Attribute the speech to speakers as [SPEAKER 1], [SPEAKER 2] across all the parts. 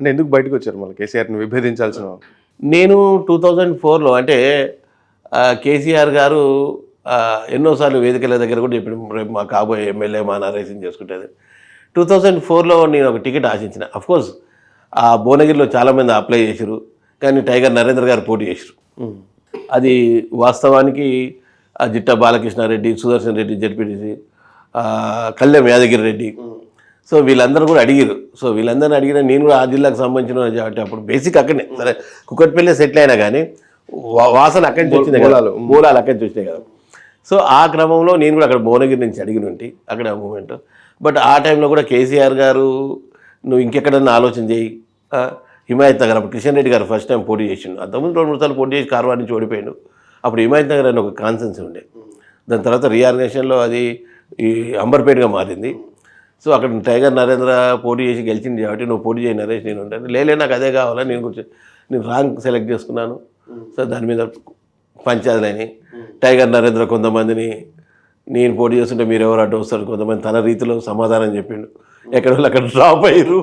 [SPEAKER 1] అంటే ఎందుకు బయటకు వచ్చారు మళ్ళీ కేసీఆర్ని విభేదించాల్సిన?
[SPEAKER 2] నేను టూ థౌజండ్ ఫోర్లో అంటే కేసీఆర్ గారు ఎన్నోసార్లు వేదికల దగ్గర కూడా చెప్పిన రేపు మా కాబోయే ఎమ్మెల్యే మా నరేషన్ చేసుకుంటుంది. టూ థౌజండ్ ఫోర్లో నేను ఒక టికెట్ ఆశించిన. కోర్స్ ఆ భువనగిరిలో చాలామంది అప్లై చేశారు కానీ టైగర్ నరేంద్ర గారు పోటీ చేశారు అది వాస్తవానికి జిట్ట బాలకృష్ణారెడ్డి సుదర్శన్ రెడ్డి జడ్పీటీసీ కళ్యాణ్ యాదగిరి రెడ్డి సో వీళ్ళందరూ కూడా అడిగారు సో వీళ్ళందరిని అడిగిన నేను కూడా ఆ జిల్లాకు సంబంధించిన కాబట్టి అప్పుడు బేసిక్ అక్కడనే. సరే కుక్కట్పల్లి సెటిల్ అయినా కానీ వాసన అక్కడి నుంచి వచ్చింది కదా.
[SPEAKER 1] మూలాలు.
[SPEAKER 2] అక్కడి నుంచి వచ్చినాయి కదా. సో ఆ క్రమంలో నేను కూడా అక్కడ భువనగిరి నుంచి అడిగిన ఉంటి అక్కడ మూమెంట్ బట్ ఆ టైంలో కూడా కేసీఆర్ గారు నువ్వు ఇంకెక్కడన్నా ఆలోచన చేయి. హిమాయత్ నగర్ అప్పుడు కిషన్ రెడ్డి గారు ఫస్ట్ టైం పోటీ చేసిండు. అంతకుముందు రెండు మూడు సార్లు పోటీ చేసి కార్వార్ నుంచి ఓడిపోయాడు. అప్పుడు హిమాయత్ నగర్ అని ఒక కాన్సెన్స్ ఉండే. దాని తర్వాత రీఆర్గనైజేషన్లో అది ఈ అంబర్పేటగా మారింది. సో అక్కడ టైగర్ నరేంద్ర పోటీ చేసి గెలిచింది కాబట్టి నువ్వు పోటీ చేయి నరేష్ నేను ఉంటాను లేలే నాకు అదే కావాలా నేను కూర్చో నేను రాంగ్ సెలెక్ట్ చేసుకున్నాను. సో దాని మీద పంచాయతీలని టైగర్ నరేంద్ర కొంతమందిని నేను పోటీ చేస్తుంటే మీరు ఎవరు అడ్డు వస్తారు? కొంతమంది తన రీతిలో సమాధానం చెప్పిండు. ఎక్కడ వాళ్ళు అక్కడ డ్రాప్ అయ్యారు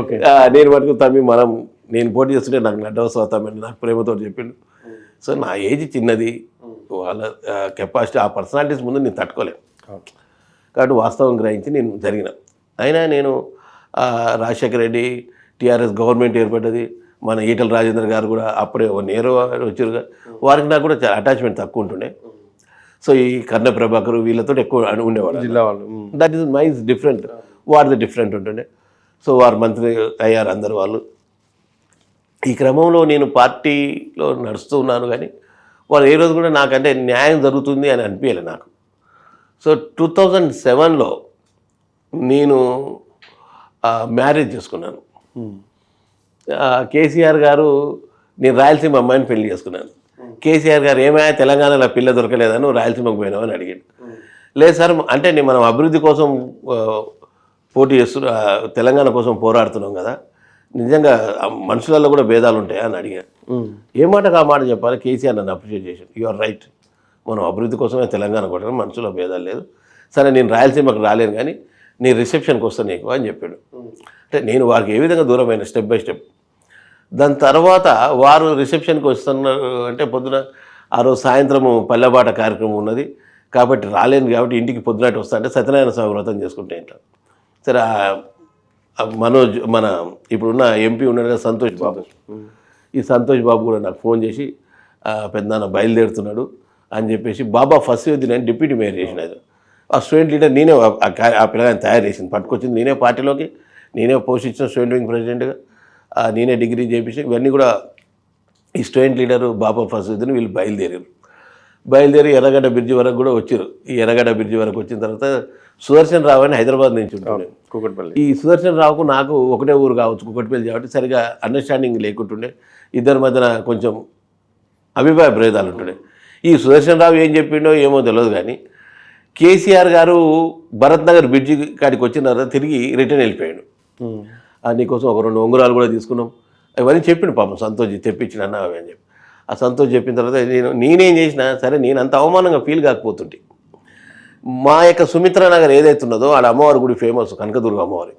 [SPEAKER 1] ఓకే.
[SPEAKER 2] నేను మటుకు తమ్మి మనం నేను పోటీ చేస్తుంటే నాకు నడ్డ వస్తా తమ్మి నాకు ప్రేమతో చెప్పిండు. సో నా ఏజ్ చిన్నది. వాళ్ళ కెపాసిటీ ఆ పర్సనాలిటీస్ ముందు నేను తట్టుకోలేను. కాబట్టి వాస్తవం గ్రహించి నేను జరిగిన. అయినా నేను రాజశేఖర రెడ్డి టీఆర్ఎస్ గవర్నమెంట్ ఏర్పడ్డది. మన ఈటల రాజేంద్ర గారు కూడా అప్పుడే వన్ ఇయర్ వచ్చారు. వారికి నాకు కూడా చాలా అటాచ్మెంట్ తక్కువ ఉంటుండే. సో ఈ కర్ణ ప్రభాకర్ వీళ్ళతో ఎక్కువ ఉండేవాడు
[SPEAKER 1] జిల్లా వాళ్ళు.
[SPEAKER 2] దట్ ఈస్ మైన్స్ డిఫరెంట్ వారిది డిఫరెంట్ ఉంటుండే. సో వారు మంత్రి అయ్యారు అందరు వాళ్ళు. ఈ క్రమంలో నేను పార్టీలో నడుస్తూ ఉన్నాను కానీ వాళ్ళు ఏ రోజు కూడా నాకంటే న్యాయం జరుగుతుంది అని అనిపించలే నాకు. సో టూ థౌజండ్ సెవెన్లో నేను మ్యారేజ్ చేసుకున్నాను. కేసీఆర్ గారు నేను రాయలసీమ అమ్మాయిని పెళ్ళి చేసుకున్నాను. కేసీఆర్ గారు ఏమైనా తెలంగాణలో పిల్ల దొరకలేదని రాయలసీమకు పోయినావు? అని అడిగాడు. లేదు సార్ అంటే నేను మనం అభివృద్ధి కోసం పోటీ చేస్తు ఆ, తెలంగాణ కోసం పోరాడుతున్నాం కదా. నిజంగా మనుషులలో కూడా భేదాలు ఉంటాయా అని అడిగాను. ఏ మాటకు ఆ మాట చెప్పాలి? కేసీఆర్ నన్ను అప్రిషియేట్ చేశాడు. You are right. మనం అభివృద్ధి కోసమే తెలంగాణ కొట్టడం మనసులో భేదాలు లేదు. సరే నేను రాయలసీమకు రాలేను కానీ నీ రిసెప్షన్కి వస్తాను నీకు అని చెప్పాడు. అంటే నేను వారికి ఏ విధంగా దూరమైన స్టెప్ బై స్టెప్. దాని తర్వాత వారు రిసెప్షన్కి వస్తున్నారు అంటే పొద్దున ఆ రోజు సాయంత్రము పల్లెబాట కార్యక్రమం ఉన్నది. కాబట్టి రాలేను కాబట్టి ఇంటికి పొద్దునటి వస్తా అంటే సత్యనారాయణ స్వామి వ్రతం చేసుకుంటే ఇంట్లో. సరే మనోజ్ మన ఇప్పుడున్న ఎంపీ ఉన్నాడు కదా సంతోష్ బాబు. ఈ సంతోష్ బాబు కూడా నాకు ఫోన్ చేసి "ఆ, పెద్దనాన్న బయలుదేరుతున్నాడు. అని చెప్పేసి బాబా ఫస్ట్ యూత్ నేను డిప్యూటీ మేయర్ చేసినది ఆ స్టూడెంట్ లీడర్ నేనే ఆ- పిల్లగాని తయారు చేసింది. పట్టుకొచ్చింది నేనే పార్టీలోకి నేనే పోస్ట్ ఇచ్చిన స్టూడెంట్ వింగ్ ప్రెసిడెంట్గా నేనే డిగ్రీ చేపించి ఇవన్నీ కూడా ఈ స్టూడెంట్ లీడరు బాబా ఫసీద్ని వీళ్ళు బయలుదేరారు. బయలుదేరి ఎర్రగడ్డ బ్రిడ్జి వరకు కూడా వచ్చారు. ఈ ఎర్రగడ్డ బ్రిడ్జి వరకు వచ్చిన తర్వాత సుదర్శన్ రావు అని హైదరాబాద్ నుంచి ఉంటుండే
[SPEAKER 1] కూకట్పల్లి.
[SPEAKER 2] ఈ సుదర్శన్ రావుకు నాకు ఒకటే ఊరు కావచ్చు కుక్కటిపల్లి కాబట్టి సరిగా అండర్స్టాండింగ్ లేకుంటుండే. ఇద్దరి మధ్యన కొంచెం అభిప్రాయ భేదాలు ఉంటుండే. ఈ సుదర్శన్ రావు ఏం చెప్పిండో ఏమో తెలియదు కానీ కేసీఆర్ గారు భరత్ నగర్ బ్రిడ్జి కాడికి వచ్చిన తర్వాత తిరిగి రిటర్న్ వెళ్ళిపోయాడు. ఆ నీకోసం ఒక రెండు ఉంగరాలు కూడా తీసుకున్నాం. అవన్నీ చెప్పిండు పాపం సంతోష్ తెప్పించిన అన్న అని చెప్పి. ఆ సంతోష్ చెప్పిన తర్వాత నేను నేనేం చేసినా సరే నేను అంత అవమానంగా ఫీల్ కాకపోతుంటే మా యొక్క సుమిత్రా నగర్ ఏదైతే ఉన్నదో ఆడ అమ్మవారి గుడి ఫేమస్ కనకదుర్గ అమ్మవారి.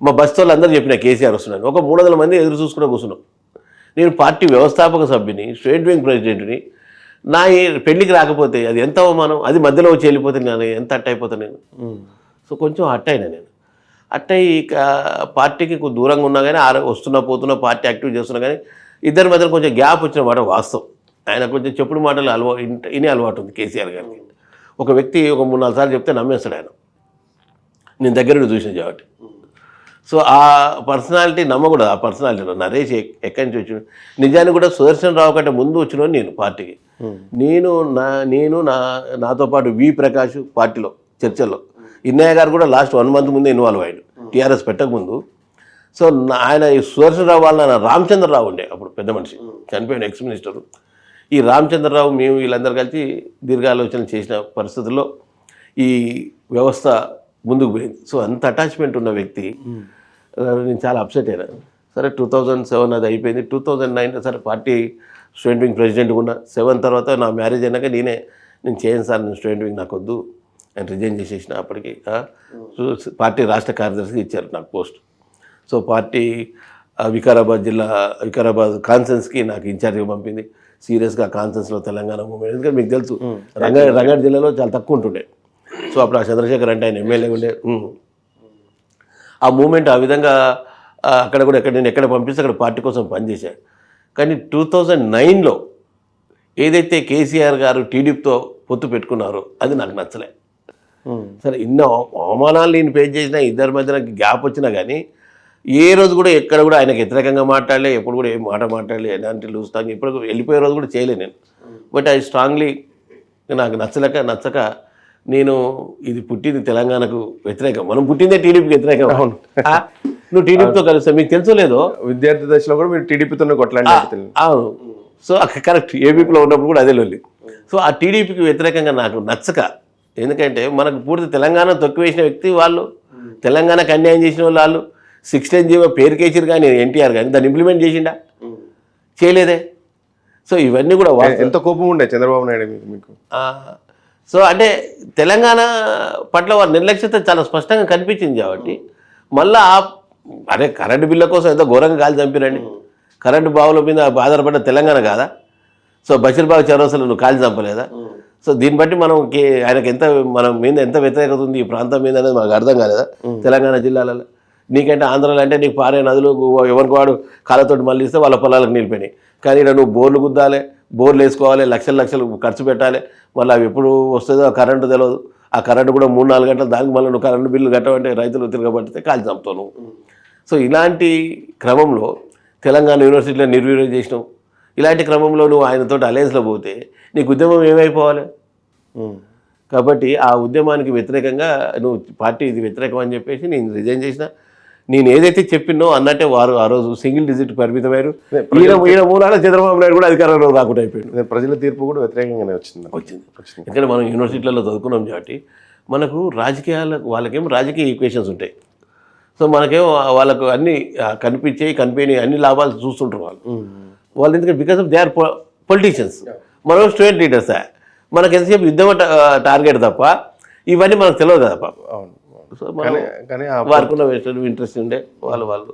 [SPEAKER 2] మా బస్ వాళ్ళు అందరూ చెప్పిన కేసీఆర్ వస్తున్నాను ఒక మూడు వందల మంది ఎదురు చూసుకుని కూర్చున్నాం. నేను పార్టీ వ్యవస్థాపక సభ్యుని స్టేట్ బ్యాంక్ ప్రెసిడెంట్ని నా పెళ్ళికి రాకపోతే అది ఎంత అవమానం? అది మధ్యలో వచ్చి వెళ్ళిపోతే నేను ఎంత అట్ట అయిపోతాను నేను. సో కొంచెం అట్ట అయినా నేను. అట్టయి ఇక పార్టీకి దూరంగా ఉన్నా కానీ ఆర వస్తున్నా పోతున్నా పార్టీ యాక్టివ్ చేస్తున్నా కానీ ఇద్దరి మధ్యన కొంచెం గ్యాప్ వచ్చిన మాట వాస్తవం. ఆయన కొంచెం చెప్పుడు మాటలు అలవా ఇంట- ఇనే అలవాటు ఉంది కేసీఆర్ గారికి. ఒక వ్యక్తి ఒక మూడు నాలుగు సార్లు చెప్తే నమ్మేస్తాడు ఆయన. నేను దగ్గర నుండి చూసిన కాబట్టి సో ఆ పర్సనాలిటీ నమ్మకూడదు. ఆ పర్సనాలిటీ నరేష్ ఎక్- ఎక్కడి నుంచి వచ్చిన నిజానికి కూడా సుదర్శన్ రావు కంటే ముందు వచ్చిన నేను పార్టీకి. నేను నా నేను నా నాతో పాటు వి ప్రకాష్ పార్టీలో చర్చల్లో. ఇన్నయ్య గారు కూడా లాస్ట్ వన్ మంత్ ముందే ఇన్వాల్వ్ అయ్యాడు. టీఆర్ఎస్ పెట్టకముందు. సో ఆయన ఈ సుదర్శనరావు వాళ్ళ రామచంద్రరావు ఉండే అప్పుడు పెద్ద మనిషి. చనిపోయిన ఎక్స్ మినిస్టర్. ఈ రామచంద్రరావు మేము వీళ్ళందరూ కలిసి దీర్ఘాలోచన చేసిన పరిస్థితుల్లో ఈ వ్యవస్థ ముందుకు పోయింది. సో అంత అటాచ్మెంట్ ఉన్న వ్యక్తి ఆ, నేను చాలా అప్సెట్ అయినా. సరే టూ థౌజండ్ సెవెన్ అది అయిపోయింది. టూ థౌజండ్ నైన్ సరే పార్టీ స్టూడెంట్ వింగ్ ప్రెసిడెంట్గా ఉన్నా సెవెన్ తర్వాత నా మ్యారేజ్ అయినాక నేనే నేను చేయను సార్ నేను స్టూడెంట్ వింగ్ నాకు వద్దు నేను రిజైన్ చేసేసిన అప్పటికి సో పార్టీ రాష్ట్ర కార్యదర్శికి ఇచ్చారు నాకు పోస్ట్ సో పార్టీ వికారాబాద్ జిల్లా వికారాబాద్ కాన్సెన్స్కి నాకు ఇన్ఛార్జ్గా పంపింది. సీరియస్గా కాన్సెన్స్లో తెలంగాణ మూమెంట్ ఎందుకంటే మీకు తెలుసు రంగా రంగారెడ్డి జిల్లాలో చాలా తక్కువ ఉంటుండే. సో అప్పుడు ఆ చంద్రశేఖర్ అంటే ఆయన ఎమ్మెల్యే ఉండే. ఆ మూమెంట్ ఆ విధంగా అక్కడ కూడా ఎక్కడ నేను ఎక్కడ పంపిస్తే అక్కడ పార్టీ కోసం పనిచేశాను కానీ టూ థౌజండ్ నైన్లో ఏదైతే కేసీఆర్ గారు టీడీపీతో పొత్తు పెట్టుకున్నారో అది నాకు నచ్చలే. సరే ఇన్ని అవ- అవమానాలు నేను ఫేస్ చేసినా ఇద్దరి మధ్యన గ్యాప్ వచ్చినా కానీ ఏ రోజు కూడా ఎక్కడ కూడా ఆయనకు వ్యతిరేకంగా మాట్లాడలే ఎప్పుడు కూడా ఏం మాట మాట్లాడలే ఎలాంటి లూస్తాను ఇప్పుడు వెళ్ళిపోయే రోజు కూడా చేయలే నేను. బట్ ఐ స్ట్రాంగ్లీ నాకు నచ్చలేక నచ్చక నేను ఇది పుట్టింది తెలంగాణకు వ్యతిరేకం. మనం పుట్టిందే టీడీపీకి వ్యతిరేకం. ఆ? నువ్వు టీడీపీతో కలిస్తే మీకు తెలుసో లేదో?
[SPEAKER 1] విద్యార్థి దశలో కూడా మీరు టీడీపీతోనే కొట్లాడి
[SPEAKER 2] అవును. So correct. ఏబీపీలో ఉన్నప్పుడు కూడా అదే లొల్లి. సో ఆ టీడీపీకి వ్యతిరేకంగా నాకు నచ్చక ఎందుకంటే మనకు పూర్తి తెలంగాణ తొక్కివేసిన వ్యక్తి వాళ్ళు తెలంగాణకు అన్యాయం చేసిన వాళ్ళు వాళ్ళు సిక్స్టీన్ జీవో పేరుకేసారు కానీ ఎన్టీఆర్ కానీ దాన్ని ఇంప్లిమెంట్ చేసిండా? చేయలేదే. సో ఇవన్నీ కూడా.
[SPEAKER 1] ఎంత కోపం ఉండే చంద్రబాబు నాయుడు మీకు?
[SPEAKER 2] సో అంటే తెలంగాణ పట్ల వారి నిర్లక్ష్యత చాలా స్పష్టంగా కనిపించింది కాబట్టి మళ్ళా ఆ- అరే కరెంటు బిల్ల కోసం ఎంతో ఘోరంగా కాలు చంపిరండి. కరెంటు బావుల మీద ఆధారపడ్డ తెలంగాణ కాదా? సో బషీర్బాగ్ చౌరసలు నువ్వు కాలు చంపలేదా? సో దీన్ని బట్టి మనం ఆయనకి ఎంత మనం మీద ఎంత వ్యతిరేకత ఉంది ఈ ప్రాంతం మీద అనేది మనకు అర్థం కాలేదా? తెలంగాణ జిల్లాలలో. నీకంటే ఆంధ్రాలో అంటే నీకు పారే నదులు ఎవరికి వాడు కాళ్ళతోటి మళ్ళీ ఇస్తే వాళ్ళ పొలాలకు నిలిపోయినాయి కానీ ఇక్కడ నువ్వు బోర్లు గుద్దాలి. బోర్లు వేసుకోవాలి లక్షలు లక్షలు ఖర్చు పెట్టాలి. మళ్ళీ అవి ఎప్పుడు వస్తుందో ఆ కరెంటు తెలియదు ఆ కరెంటు కూడా మూడు నాలుగు గంటలు దానికి మళ్ళీ నువ్వు కరెంటు బిల్లు కట్టమంటే రైతులు తిరగబడితే కాల్చి చంపుతావు నువ్వు సో ఇలాంటి క్రమంలో తెలంగాణ యూనివర్సిటీలో నిర్వీర్యం చేసినావు. ఇలాంటి క్రమంలో నువ్వు ఆయనతో అలయన్స్లో పోతే నీకు ఉద్యమం ఏమైపోవాలి. కాబట్టి ఆ ఉద్యమానికి వ్యతిరేకంగా నువ్వు పార్టీ ఇది వ్యతిరేకం అని చెప్పేసి నేను రిజైన్ చేసిన. నేను ఏదైతే చెప్పినో అన్నట్టే వారు ఆ రోజు సింగిల్ డిజిట్ పరిమితమయ్యారు. ఈయన ఈయన మూలాన చంద్రబాబు నాయుడు కూడా అధికారంలో రాకుండా అయిపోయాడు.
[SPEAKER 1] అదే ప్రజల తీర్పు కూడా వ్యతిరేకంగానే వచ్చింది.
[SPEAKER 2] వచ్చింది. ఎందుకంటే మనం యూనివర్సిటీలలో చదువుకున్నాం కాబట్టి మనకు రాజకీయాల వాళ్ళకేమో రాజకీయ ఈక్వేషన్స్ ఉంటాయి. సో మనకేమో వాళ్ళకు అన్ని ఆ, కనిపించేవి కనిపించని అన్ని లాభాలు చూస్తుంటారు వాళ్ళు. వాళ్ళు ఎందుకంటే because of they are politicians మనం స్టూడెంట్ లీడర్సా మనకి ఎంతసేపు యుద్ధం టార్గెట్ తప్ప ఇవన్నీ మనకు తెలియదు కదా పాపం.
[SPEAKER 1] అవును.
[SPEAKER 2] సో మనం
[SPEAKER 1] కానీ కానీ ఆ
[SPEAKER 2] వారికి ఉన్న ఇంట్రెస్ట్ ఉండే వాళ్ళు వాళ్ళు.